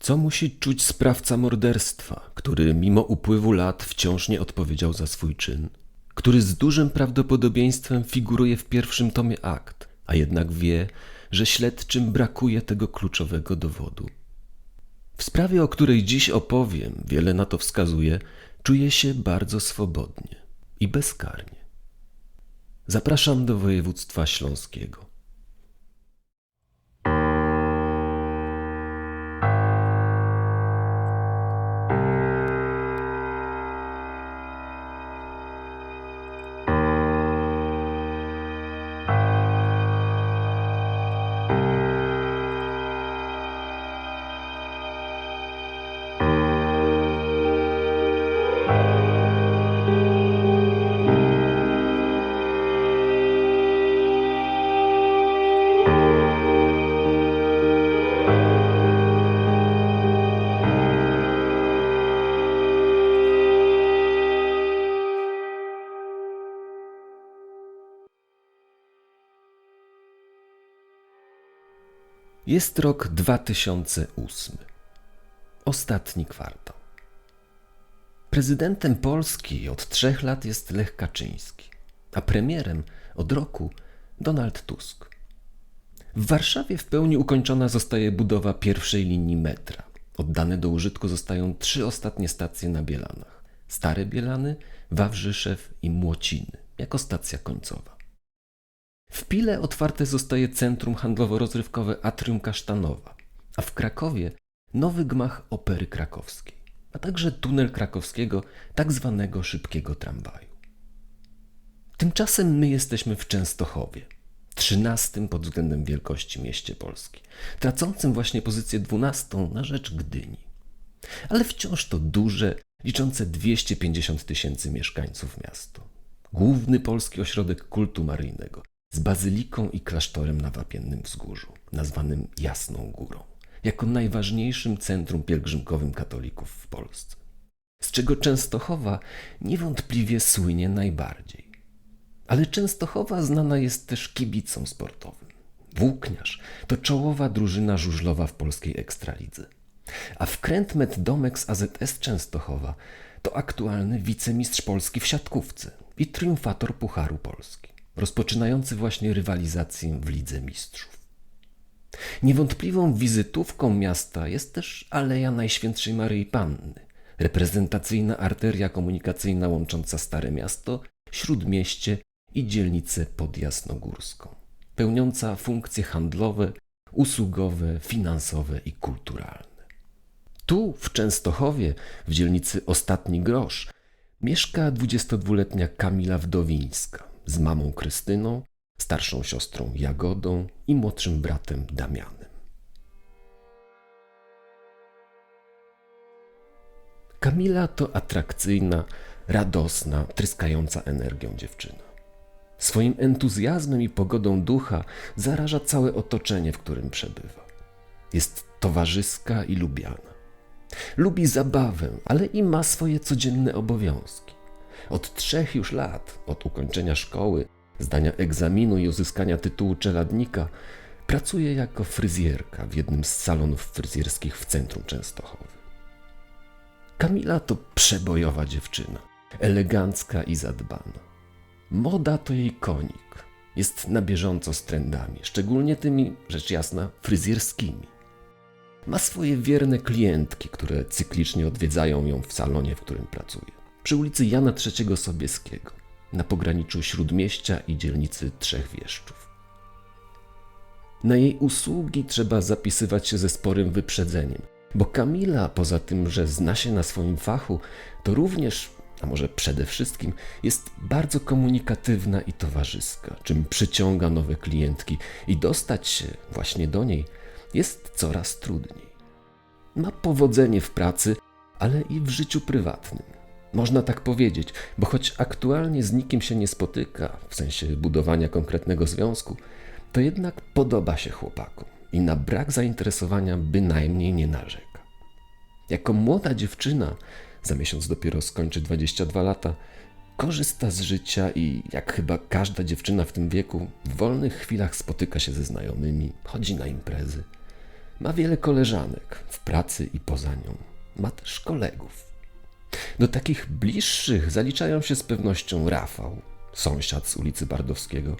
Co musi czuć sprawca morderstwa, który mimo upływu lat wciąż nie odpowiedział za swój czyn? Który z dużym prawdopodobieństwem figuruje w pierwszym tomie akt, a jednak wie, że śledczym brakuje tego kluczowego dowodu. W sprawie, o której dziś opowiem, wiele na to wskazuje, czuje się bardzo swobodnie i bezkarnie. Zapraszam do województwa śląskiego. Jest rok 2008. Ostatni kwartał. Prezydentem Polski od trzech lat jest Lech Kaczyński, a premierem od roku Donald Tusk. W Warszawie w pełni ukończona zostaje budowa pierwszej linii metra. Oddane do użytku zostają trzy ostatnie stacje na Bielanach: Stare Bielany, Wawrzyszew i Młociny, jako stacja końcowa. W Pile otwarte zostaje centrum handlowo-rozrywkowe Atrium Kasztanowa, a w Krakowie nowy gmach Opery Krakowskiej, a także tunel krakowskiego, tak zwanego szybkiego tramwaju. Tymczasem my jesteśmy w Częstochowie, trzynastym pod względem wielkości mieście Polski, tracącym właśnie pozycję dwunastą na rzecz Gdyni. Ale wciąż to duże, liczące 250 tysięcy mieszkańców miasto. Główny polski ośrodek kultu maryjnego, z bazyliką i klasztorem na Wapiennym Wzgórzu, nazwanym Jasną Górą, jako najważniejszym centrum pielgrzymkowym katolików w Polsce. Z czego Częstochowa niewątpliwie słynie najbardziej. Ale Częstochowa znana jest też kibicom sportowym. Włókniarz to czołowa drużyna żużlowa w polskiej ekstralidze. A wkrętmet Domek z AZS Częstochowa to aktualny wicemistrz Polski w siatkówce i triumfator Pucharu Polski rozpoczynający właśnie rywalizację w Lidze Mistrzów. Niewątpliwą wizytówką miasta jest też Aleja Najświętszej Maryi Panny, reprezentacyjna arteria komunikacyjna łącząca Stare Miasto, Śródmieście i dzielnicę podjasnogórską, pełniąca funkcje handlowe, usługowe, finansowe i kulturalne. Tu, w Częstochowie, w dzielnicy Ostatni Grosz, mieszka 22-letnia Kamila Wdowińska, z mamą Krystyną, starszą siostrą Jagodą i młodszym bratem Damianem. Kamila to atrakcyjna, radosna, tryskająca energią dziewczyna. Swoim entuzjazmem i pogodą ducha zaraża całe otoczenie, w którym przebywa. Jest towarzyska i lubiana. Lubi zabawę, ale i ma swoje codzienne obowiązki. Od trzech już lat, od ukończenia szkoły, zdania egzaminu i uzyskania tytułu czeladnika, pracuje jako fryzjerka w jednym z salonów fryzjerskich w centrum Częstochowy. Kamila to przebojowa dziewczyna, elegancka i zadbana. Moda to jej konik. Jest na bieżąco z trendami, szczególnie tymi, rzecz jasna, fryzjerskimi. Ma swoje wierne klientki, które cyklicznie odwiedzają ją w salonie, w którym pracuje przy ulicy Jana III Sobieskiego, na pograniczu Śródmieścia i dzielnicy Trzech Wieszczów. Na jej usługi trzeba zapisywać się ze sporym wyprzedzeniem, bo Kamila, poza tym, że zna się na swoim fachu, to również, a może przede wszystkim, jest bardzo komunikatywna i towarzyska, czym przyciąga nowe klientki i dostać się właśnie do niej jest coraz trudniej. Ma powodzenie w pracy, ale i w życiu prywatnym. Można tak powiedzieć, bo choć aktualnie z nikim się nie spotyka, w sensie budowania konkretnego związku, to jednak podoba się chłopakom i na brak zainteresowania bynajmniej nie narzeka. Jako młoda dziewczyna, za miesiąc dopiero skończy 22 lata, korzysta z życia i, jak chyba każda dziewczyna w tym wieku, w wolnych chwilach spotyka się ze znajomymi, chodzi na imprezy. Ma wiele koleżanek w pracy i poza nią. Ma też kolegów. Do takich bliższych zaliczają się z pewnością Rafał, sąsiad z ulicy Bardowskiego,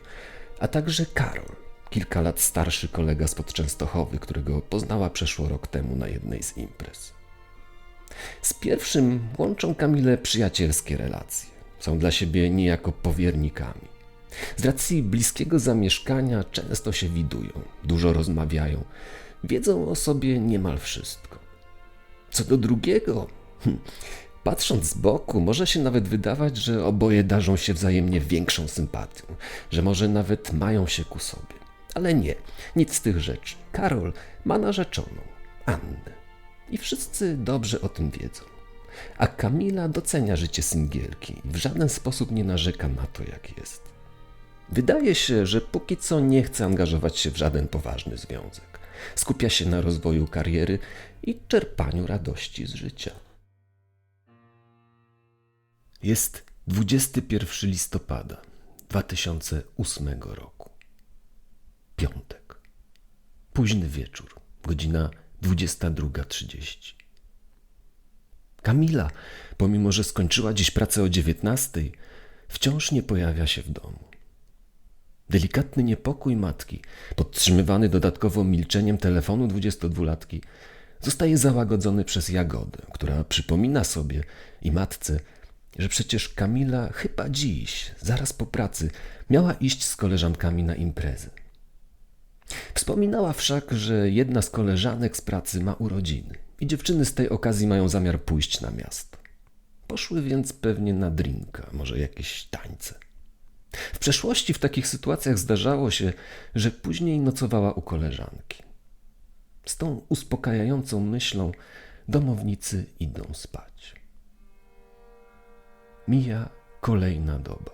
a także Karol, kilka lat starszy kolega spod Częstochowy, którego poznała przeszło rok temu na jednej z imprez. Z pierwszym łączą Kamilę przyjacielskie relacje. Są dla siebie niejako powiernikami. Z racji bliskiego zamieszkania często się widują, dużo rozmawiają, wiedzą o sobie niemal wszystko. Co do drugiego, hm, patrząc z boku, może się nawet wydawać, że oboje darzą się wzajemnie większą sympatią, że może nawet mają się ku sobie. Ale nie, nic z tych rzeczy. Karol ma narzeczoną, Annę. I wszyscy dobrze o tym wiedzą. A Kamila docenia życie singielki i w żaden sposób nie narzeka na to, jak jest. Wydaje się, że póki co nie chce angażować się w żaden poważny związek. Skupia się na rozwoju kariery i czerpaniu radości z życia. Jest 21 listopada 2008 roku. Piątek. Późny wieczór, godzina 22.30. Kamila, pomimo że skończyła dziś pracę o 19, wciąż nie pojawia się w domu. Delikatny niepokój matki, podtrzymywany dodatkowo milczeniem telefonu 22-latki, zostaje załagodzony przez Jagodę, która przypomina sobie i matce, że przecież Kamila chyba dziś, zaraz po pracy, miała iść z koleżankami na imprezę. Wspominała wszak, że jedna z koleżanek z pracy ma urodziny i dziewczyny z tej okazji mają zamiar pójść na miasto. Poszły więc pewnie na drinka, może jakieś tańce. W przeszłości w takich sytuacjach zdarzało się, że później nocowała u koleżanki. Z tą uspokajającą myślą domownicy idą spać. Mija kolejna doba.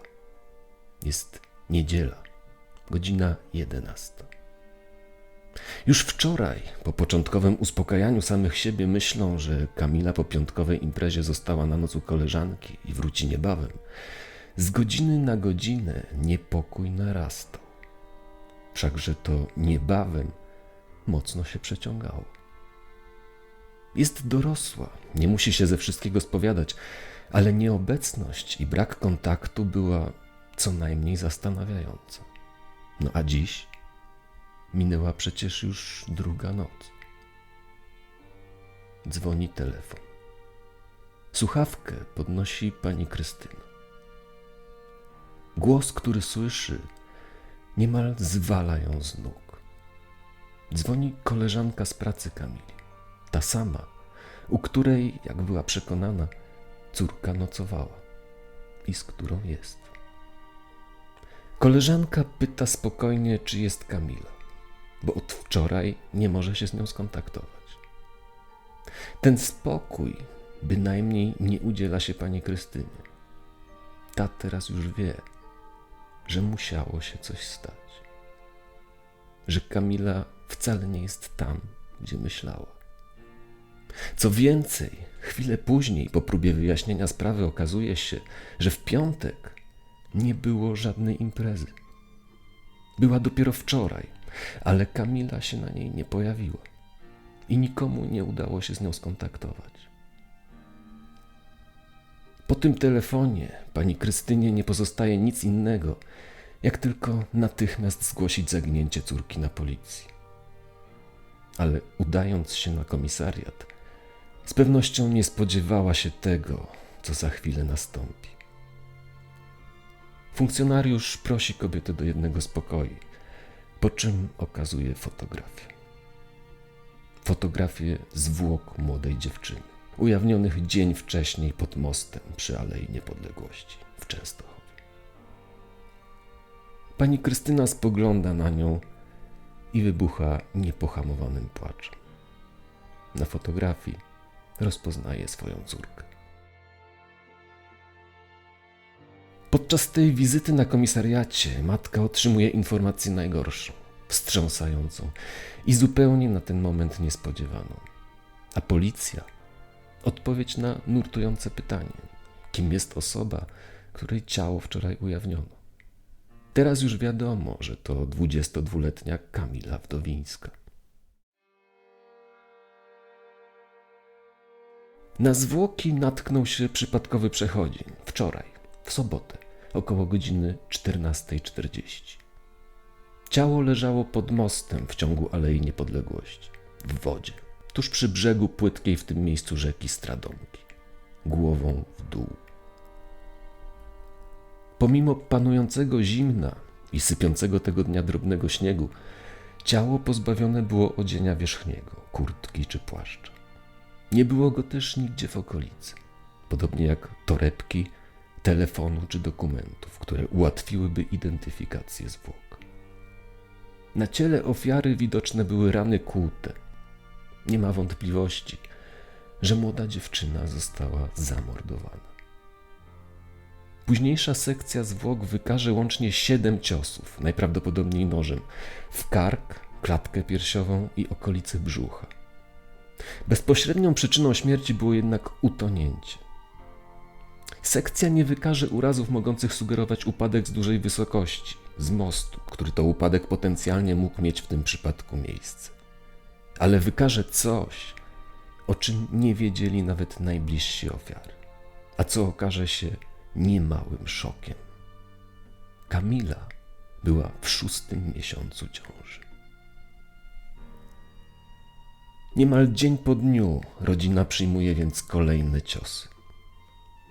Jest niedziela, godzina jedenasta. Już wczoraj, po początkowym uspokajaniu samych siebie, myślą, że Kamila po piątkowej imprezie została na noc u koleżanki i wróci niebawem. Z godziny na godzinę niepokój narastał. Wszakże to niebawem mocno się przeciągało. Jest dorosła, nie musi się ze wszystkiego spowiadać, ale nieobecność i brak kontaktu była co najmniej zastanawiająca. No a dziś minęła przecież już druga noc. Dzwoni telefon. Słuchawkę podnosi pani Krystyna. Głos, który słyszy, niemal zwala ją z nóg. Dzwoni koleżanka z pracy Kamili, ta sama, u której, jak była przekonana, córka nocowała i z którą jest. Koleżanka pyta spokojnie, czy jest Kamila, bo od wczoraj nie może się z nią skontaktować. Ten spokój bynajmniej nie udziela się pani Krystynie. Ta teraz już wie, że musiało się coś stać. Że Kamila wcale nie jest tam, gdzie myślała. Co więcej, chwilę później, po próbie wyjaśnienia sprawy, okazuje się, że w piątek nie było żadnej imprezy. Była dopiero wczoraj, ale Kamila się na niej nie pojawiła i nikomu nie udało się z nią skontaktować. Po tym telefonie pani Krystynie nie pozostaje nic innego, jak tylko natychmiast zgłosić zaginięcie córki na policji. Ale udając się na komisariat, z pewnością nie spodziewała się tego, co za chwilę nastąpi. Funkcjonariusz prosi kobietę do jednego z pokoi, po czym okazuje fotografię. Fotografię zwłok młodej dziewczyny ujawnionych dzień wcześniej pod mostem przy Alei Niepodległości w Częstochowie. Pani Krystyna spogląda na nią i wybucha niepohamowanym płaczem. Na fotografii rozpoznaje swoją córkę. Podczas tej wizyty na komisariacie matka otrzymuje informację najgorszą, wstrząsającą i zupełnie na ten moment niespodziewaną. A policja odpowiedź na nurtujące pytanie: kim jest osoba, której ciało wczoraj ujawniono? Teraz już wiadomo, że to 22-letnia Kamila Wdowińska. Na zwłoki natknął się przypadkowy przechodzień wczoraj, w sobotę, około godziny 14.40. Ciało leżało pod mostem w ciągu Alei Niepodległości, w wodzie, tuż przy brzegu płytkiej w tym miejscu rzeki Stradomki, głową w dół. Pomimo panującego zimna i sypiącego tego dnia drobnego śniegu, ciało pozbawione było odzienia wierzchniego, kurtki czy płaszcza. Nie było go też nigdzie w okolicy, podobnie jak torebki, telefonu czy dokumentów, które ułatwiłyby identyfikację zwłok. Na ciele ofiary widoczne były rany kłute. Nie ma wątpliwości, że młoda dziewczyna została zamordowana. Późniejsza sekcja zwłok wykaże łącznie siedem ciosów, najprawdopodobniej nożem, w kark, klatkę piersiową i okolice brzucha. Bezpośrednią przyczyną śmierci było jednak utonięcie. Sekcja nie wykaże urazów mogących sugerować upadek z dużej wysokości, z mostu, który to upadek potencjalnie mógł mieć w tym przypadku miejsce. Ale wykaże coś, o czym nie wiedzieli nawet najbliżsi ofiary, a co okaże się niemałym szokiem. Kamila była w szóstym miesiącu ciąży. Niemal dzień po dniu rodzina przyjmuje więc kolejne ciosy.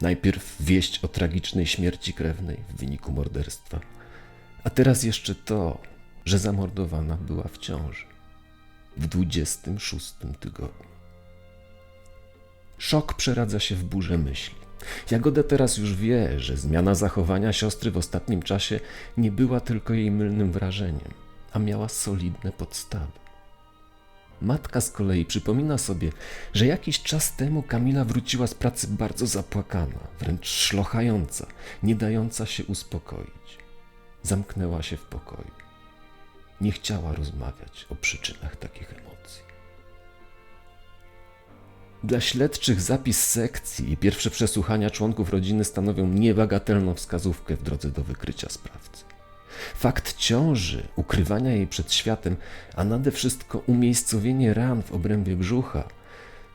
Najpierw wieść o tragicznej śmierci krewnej w wyniku morderstwa, a teraz jeszcze to, że zamordowana była w ciąży w 26 tygodniu. Szok przeradza się w burzę myśli. Jagoda teraz już wie, że zmiana zachowania siostry w ostatnim czasie nie była tylko jej mylnym wrażeniem, a miała solidne podstawy. Matka z kolei przypomina sobie, że jakiś czas temu Kamila wróciła z pracy bardzo zapłakana, wręcz szlochająca, nie dająca się uspokoić. Zamknęła się w pokoju. Nie chciała rozmawiać o przyczynach takich emocji. Dla śledczych zapis sekcji i pierwsze przesłuchania członków rodziny stanowią niebagatelną wskazówkę w drodze do wykrycia sprawcy. Fakt ciąży, ukrywania jej przed światem, a nade wszystko umiejscowienie ran w obrębie brzucha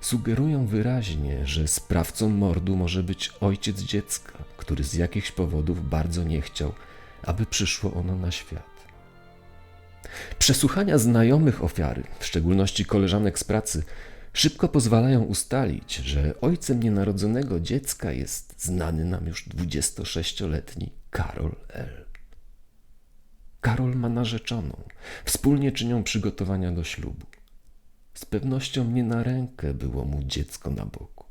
sugerują wyraźnie, że sprawcą mordu może być ojciec dziecka, który z jakichś powodów bardzo nie chciał, aby przyszło ono na świat. Przesłuchania znajomych ofiary, w szczególności koleżanek z pracy, szybko pozwalają ustalić, że ojcem nienarodzonego dziecka jest znany nam już 26-letni Karol L. Karol ma narzeczoną, wspólnie czynią przygotowania do ślubu. Z pewnością nie na rękę było mu dziecko na boku.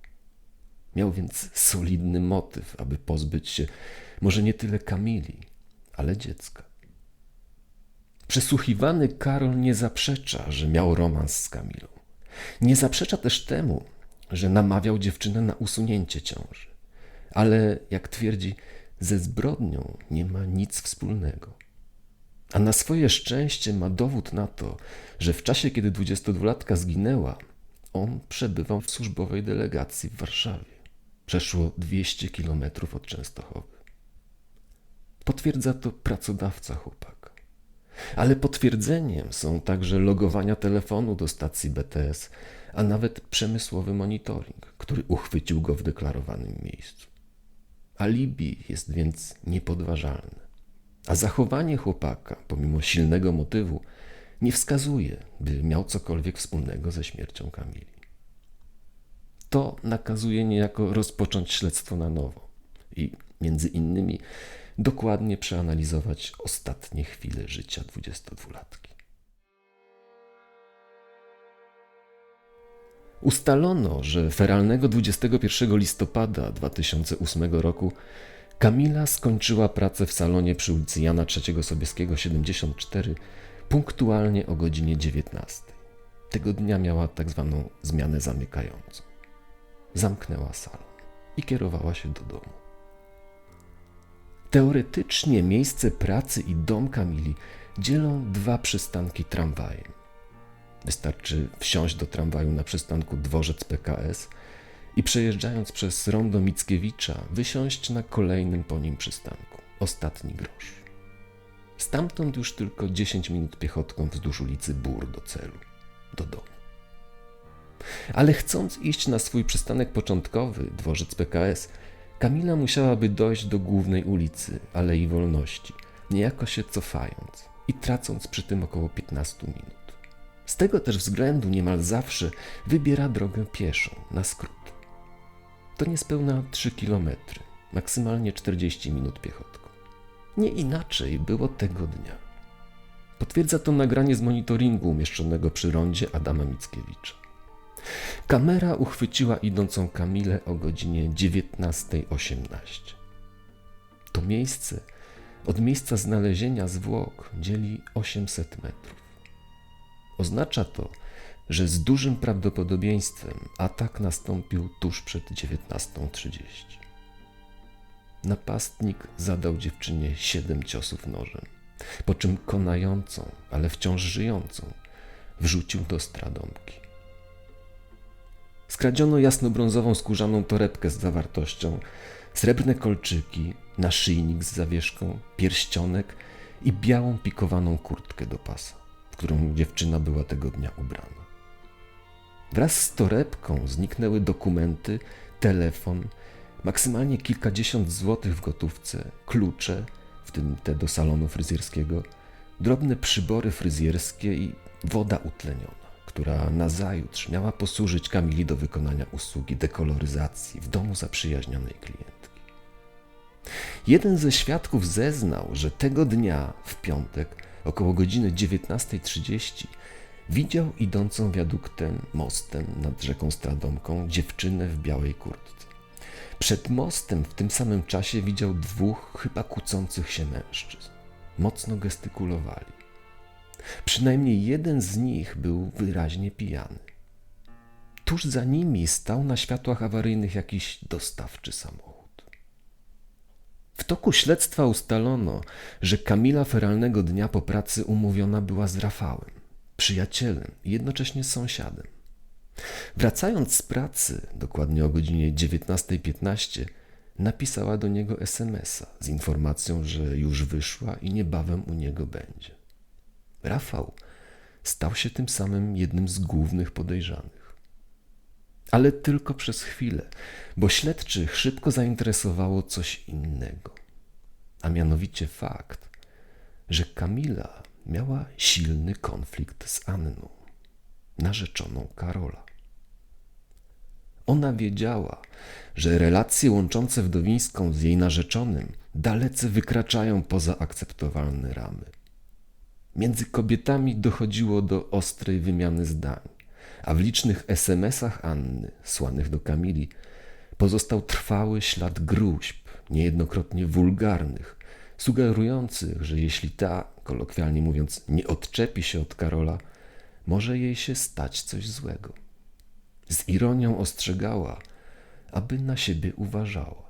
Miał więc solidny motyw, aby pozbyć się może nie tyle Kamili, ale dziecka. Przesłuchiwany Karol nie zaprzecza, że miał romans z Kamilą. Nie zaprzecza też temu, że namawiał dziewczynę na usunięcie ciąży. Ale, jak twierdzi, ze zbrodnią nie ma nic wspólnego. A na swoje szczęście ma dowód na to, że w czasie, kiedy 22-latka zginęła, on przebywał w służbowej delegacji w Warszawie. Przeszło 200 kilometrów od Częstochowy. Potwierdza to pracodawca chłopaka. Ale potwierdzeniem są także logowania telefonu do stacji BTS, a nawet przemysłowy monitoring, który uchwycił go w deklarowanym miejscu. Alibi jest więc niepodważalne. A zachowanie chłopaka, pomimo silnego motywu, nie wskazuje, by miał cokolwiek wspólnego ze śmiercią Kamili. To nakazuje niejako rozpocząć śledztwo na nowo i między innymi dokładnie przeanalizować ostatnie chwile życia 22-latki. Ustalono, że feralnego 21 listopada 2008 roku Kamila skończyła pracę w salonie przy ulicy Jana III Sobieskiego 74 punktualnie o godzinie 19. Tego dnia miała tak zwaną zmianę zamykającą. Zamknęła salon i kierowała się do domu. Teoretycznie miejsce pracy i dom Kamili dzielą dwa przystanki tramwajem. Wystarczy wsiąść do tramwaju na przystanku Dworzec PKS i przejeżdżając przez rondo Mickiewicza wysiąść na kolejnym po nim przystanku. Ostatni grosz. Stamtąd już tylko 10 minut piechotką wzdłuż ulicy Bór do celu, do domu. Ale chcąc iść na swój przystanek początkowy, dworzec PKS, Kamila musiałaby dojść do głównej ulicy, Alei Wolności, niejako się cofając i tracąc przy tym około 15 minut. Z tego też względu niemal zawsze wybiera drogę pieszą, na skrót. To niespełna 3 km, maksymalnie 40 minut piechotką. Nie inaczej było tego dnia. Potwierdza to nagranie z monitoringu umieszczonego przy rondzie Adama Mickiewicza. Kamera uchwyciła idącą Kamilę o godzinie 19.18. To miejsce od miejsca znalezienia zwłok dzieli 800 metrów. Oznacza to, że z dużym prawdopodobieństwem atak nastąpił tuż przed 19.30. Napastnik zadał dziewczynie siedem ciosów nożem, po czym konającą, ale wciąż żyjącą, wrzucił do stradomki. Skradziono jasnobrązową skórzaną torebkę z zawartością, srebrne kolczyki, naszyjnik z zawieszką, pierścionek i białą pikowaną kurtkę do pasa, w którą dziewczyna była tego dnia ubrana. Wraz z torebką zniknęły dokumenty, telefon, maksymalnie kilkadziesiąt złotych w gotówce, klucze, w tym te do salonu fryzjerskiego, drobne przybory fryzjerskie i woda utleniona, która nazajutrz miała posłużyć Kamili do wykonania usługi dekoloryzacji w domu zaprzyjaźnionej klientki. Jeden ze świadków zeznał, że tego dnia, w piątek, około godziny 19.30, widział idącą wiaduktem, mostem nad rzeką Stradomką dziewczynę w białej kurtce. Przed mostem w tym samym czasie widział dwóch chyba kłócących się mężczyzn. Mocno gestykulowali. Przynajmniej jeden z nich był wyraźnie pijany. Tuż za nimi stał na światłach awaryjnych jakiś dostawczy samochód. W toku śledztwa ustalono, że Kamila feralnego dnia po pracy umówiona była z Rafałem, przyjacielem i jednocześnie sąsiadem. Wracając z pracy, dokładnie o godzinie 19.15, napisała do niego SMS-a z informacją, że już wyszła i niebawem u niego będzie. Rafał stał się tym samym jednym z głównych podejrzanych. Ale tylko przez chwilę, bo śledczych szybko zainteresowało coś innego, a mianowicie fakt, że Kamila miała silny konflikt z Anną, narzeczoną Karola. Ona wiedziała, że relacje łączące wdowińską z jej narzeczonym dalece wykraczają poza akceptowalne ramy. Między kobietami dochodziło do ostrej wymiany zdań, a w licznych SMS-ach Anny, słanych do Kamili, pozostał trwały ślad gruźb, niejednokrotnie wulgarnych, sugerujących, że jeśli ta, kolokwialnie mówiąc, nie odczepi się od Karola, może jej się stać coś złego. Z ironią ostrzegała, aby na siebie uważała.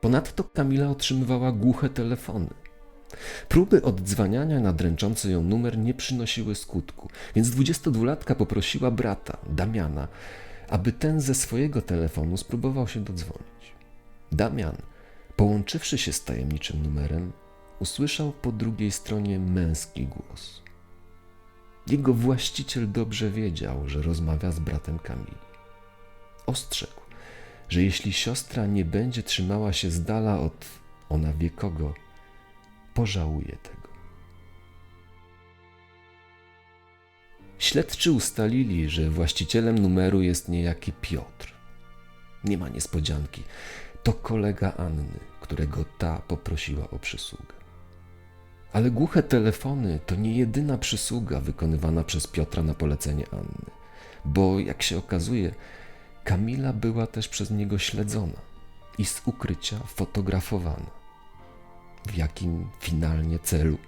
Ponadto Kamila otrzymywała głuche telefony. Próby oddzwaniania na dręczący ją numer nie przynosiły skutku, więc 22-latka poprosiła brata, Damiana, aby ten ze swojego telefonu spróbował się dodzwonić. Damian, połączywszy się z tajemniczym numerem, usłyszał po drugiej stronie męski głos. Jego właściciel dobrze wiedział, że rozmawia z bratem Kamili. Ostrzegł, że jeśli siostra nie będzie trzymała się z dala od ona wie kogo, pożałuje tego. Śledczy ustalili, że właścicielem numeru jest niejaki Piotr. Nie ma niespodzianki. To kolega Anny, którego ta poprosiła o przysługę. Ale głuche telefony to nie jedyna przysługa wykonywana przez Piotra na polecenie Anny, bo jak się okazuje, Kamila była też przez niego śledzona i z ukrycia fotografowana. W jakim finalnie celu?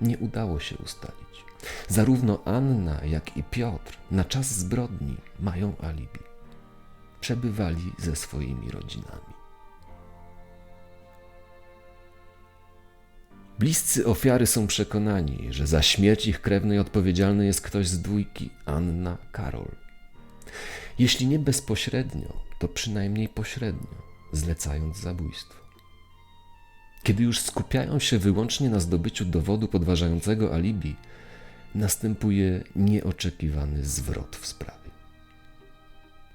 Nie udało się ustalić. Zarówno Anna, jak i Piotr na czas zbrodni mają alibi. Przebywali ze swoimi rodzinami. Bliscy ofiary są przekonani, że za śmierć ich krewnej odpowiedzialny jest ktoś z dwójki Anna Karol. Jeśli nie bezpośrednio, to przynajmniej pośrednio, zlecając zabójstwo. Kiedy już skupiają się wyłącznie na zdobyciu dowodu podważającego alibi, następuje nieoczekiwany zwrot w sprawie.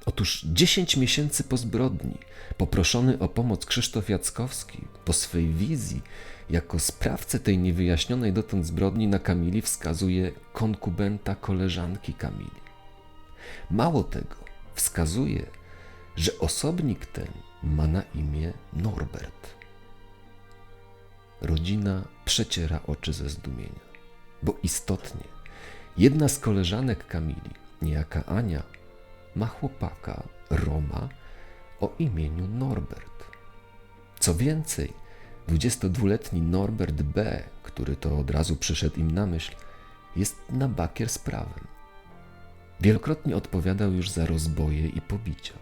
Otóż 10 miesięcy po zbrodni, poproszony o pomoc Krzysztof Jackowski po swej wizji jako sprawcę tej niewyjaśnionej dotąd zbrodni na Kamili wskazuje konkubenta koleżanki Kamili. Mało tego, wskazuje, że osobnik ten ma na imię Norbert. Rodzina przeciera oczy ze zdumienia, bo istotnie jedna z koleżanek Kamili, niejaka Ania, ma chłopaka Roma o imieniu Norbert. Co więcej, 22-letni Norbert B., który to od razu przyszedł im na myśl, jest na bakier z prawem. Wielokrotnie odpowiadał już za rozboje i pobicia.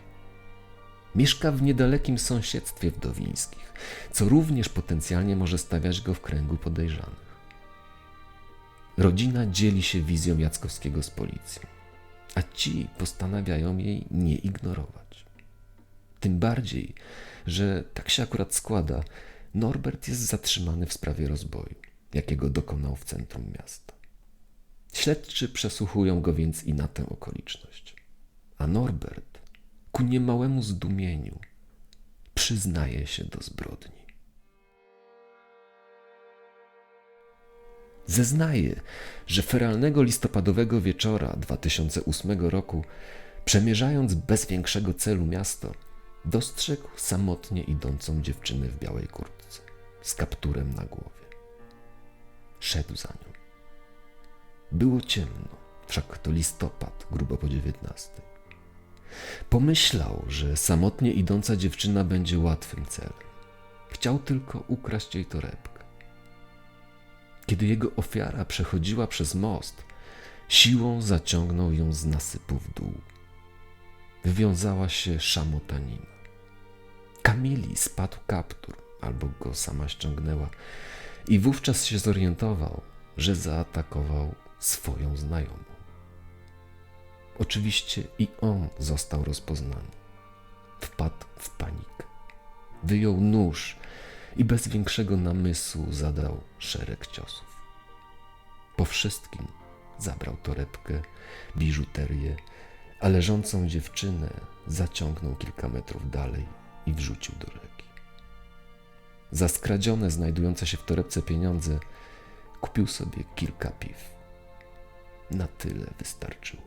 Mieszka w niedalekim sąsiedztwie wdowińskich, co również potencjalnie może stawiać go w kręgu podejrzanych. Rodzina dzieli się wizją Jackowskiego z policją, a ci postanawiają jej nie ignorować. Tym bardziej, że tak się akurat składa, Norbert jest zatrzymany w sprawie rozboju, jakiego dokonał w centrum miasta. Śledczy przesłuchują go więc i na tę okoliczność. A Norbert, ku niemałemu zdumieniu, przyznaje się do zbrodni. Zeznaje, że feralnego listopadowego wieczora 2008 roku, przemierzając bez większego celu miasto, dostrzegł samotnie idącą dziewczynę w białej kurtce z kapturem na głowie. Szedł za nią. Było ciemno, wszak to listopad, grubo po dziewiętnastej. Pomyślał, że samotnie idąca dziewczyna będzie łatwym celem. Chciał tylko ukraść jej torebkę. Kiedy jego ofiara przechodziła przez most, siłą zaciągnął ją z nasypu w dół. Wywiązała się szamotanina. Kamili spadł kaptur, albo go sama ściągnęła, i wówczas się zorientował, że zaatakował swoją znajomą. Oczywiście i on został rozpoznany. Wpadł w panikę. Wyjął nóż i bez większego namysłu zadał szereg ciosów. Po wszystkim zabrał torebkę, biżuterię, a leżącą dziewczynę zaciągnął kilka metrów dalej i wrzucił do rzeki. Za skradzione, znajdujące się w torebce pieniądze kupił sobie kilka piw. Na tyle wystarczyło.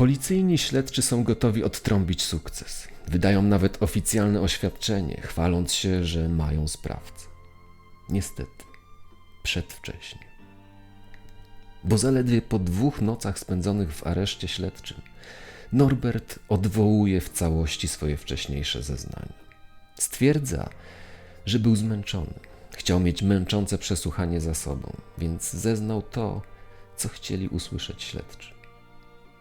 Policyjni śledczy są gotowi odtrąbić sukces. Wydają nawet oficjalne oświadczenie, chwaląc się, że mają sprawcę. Niestety, przedwcześnie. Bo zaledwie po dwóch nocach spędzonych w areszcie śledczym, Norbert odwołuje w całości swoje wcześniejsze zeznania. Stwierdza, że był zmęczony. Chciał mieć męczące przesłuchanie za sobą, więc zeznał to, co chcieli usłyszeć śledczy.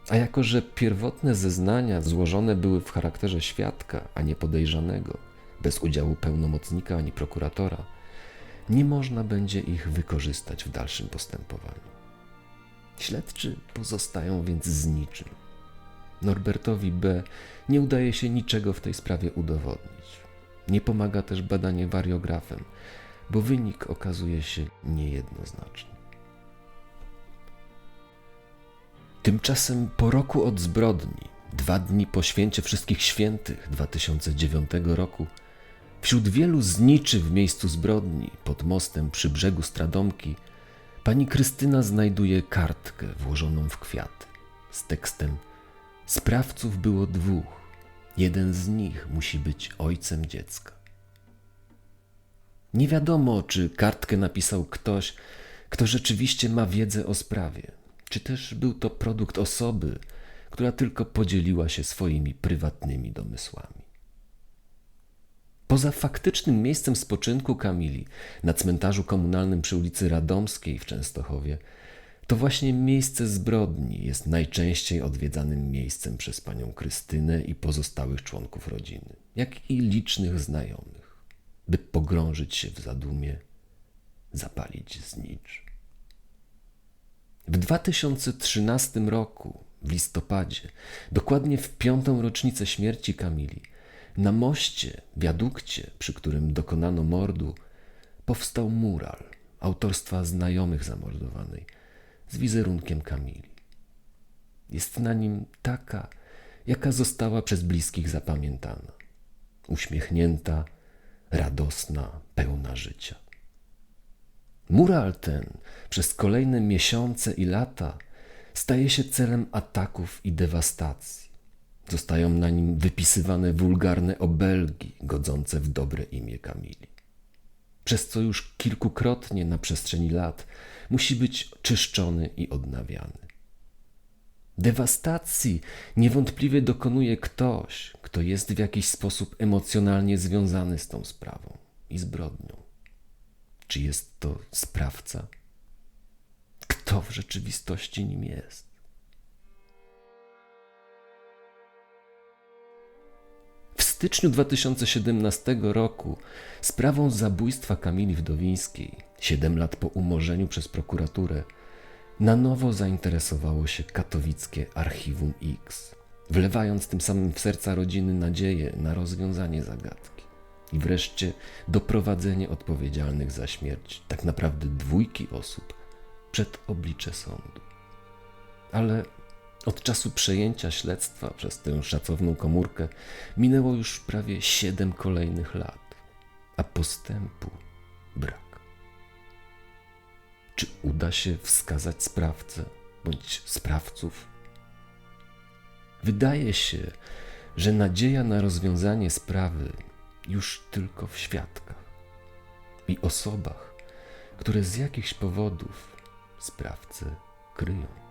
A jako, że pierwotne zeznania złożone były w charakterze świadka, a nie podejrzanego, bez udziału pełnomocnika ani prokuratora, nie można będzie ich wykorzystać w dalszym postępowaniu. Śledczy pozostają więc z niczym. Norbertowi B. nie udaje się niczego w tej sprawie udowodnić. Nie pomaga też badanie wariografem, bo wynik okazuje się niejednoznaczny. Tymczasem po roku od zbrodni, dwa dni po święcie Wszystkich Świętych 2009 roku, wśród wielu zniczy w miejscu zbrodni pod mostem przy brzegu Stradomki, pani Krystyna znajduje kartkę włożoną w kwiaty z tekstem Sprawców było dwóch. Jeden z nich musi być ojcem dziecka. Nie wiadomo, czy kartkę napisał ktoś, kto rzeczywiście ma wiedzę o sprawie, czy też był to produkt osoby, która tylko podzieliła się swoimi prywatnymi domysłami. Poza faktycznym miejscem spoczynku Kamili na cmentarzu komunalnym przy ulicy Radomskiej w Częstochowie, to właśnie miejsce zbrodni jest najczęściej odwiedzanym miejscem przez panią Krystynę i pozostałych członków rodziny, jak i licznych znajomych, by pogrążyć się w zadumie, zapalić znicz. W 2013 roku, w listopadzie, dokładnie w piątą rocznicę śmierci Kamili, na moście, wiadukcie, przy którym dokonano mordu, powstał mural autorstwa znajomych zamordowanej z wizerunkiem Kamili. Jest na nim taka, jaka została przez bliskich zapamiętana. Uśmiechnięta, radosna, pełna życia. Mural ten przez kolejne miesiące i lata staje się celem ataków i dewastacji. Zostają na nim wypisywane wulgarne obelgi godzące w dobre imię Kamili. Przez co już kilkukrotnie na przestrzeni lat musi być czyszczony i odnawiany. Dewastacji niewątpliwie dokonuje ktoś, kto jest w jakiś sposób emocjonalnie związany z tą sprawą i zbrodnią. Czy jest to sprawca? Kto w rzeczywistości nim jest? W styczniu 2017 roku sprawą zabójstwa Kamili Wdowińskiej, 7 lat po umorzeniu przez prokuraturę, na nowo zainteresowało się katowickie Archiwum X, wlewając tym samym w serca rodziny nadzieję na rozwiązanie zagadki i wreszcie doprowadzenie odpowiedzialnych za śmierć tak naprawdę dwójki osób przed oblicze sądu. Ale od czasu przejęcia śledztwa przez tę szacowną komórkę minęło już prawie siedem kolejnych lat, a postępu brak. Czy uda się wskazać sprawcę bądź sprawców? Wydaje się, że nadzieja na rozwiązanie sprawy już tylko w świadkach i osobach, które z jakichś powodów sprawcę kryją.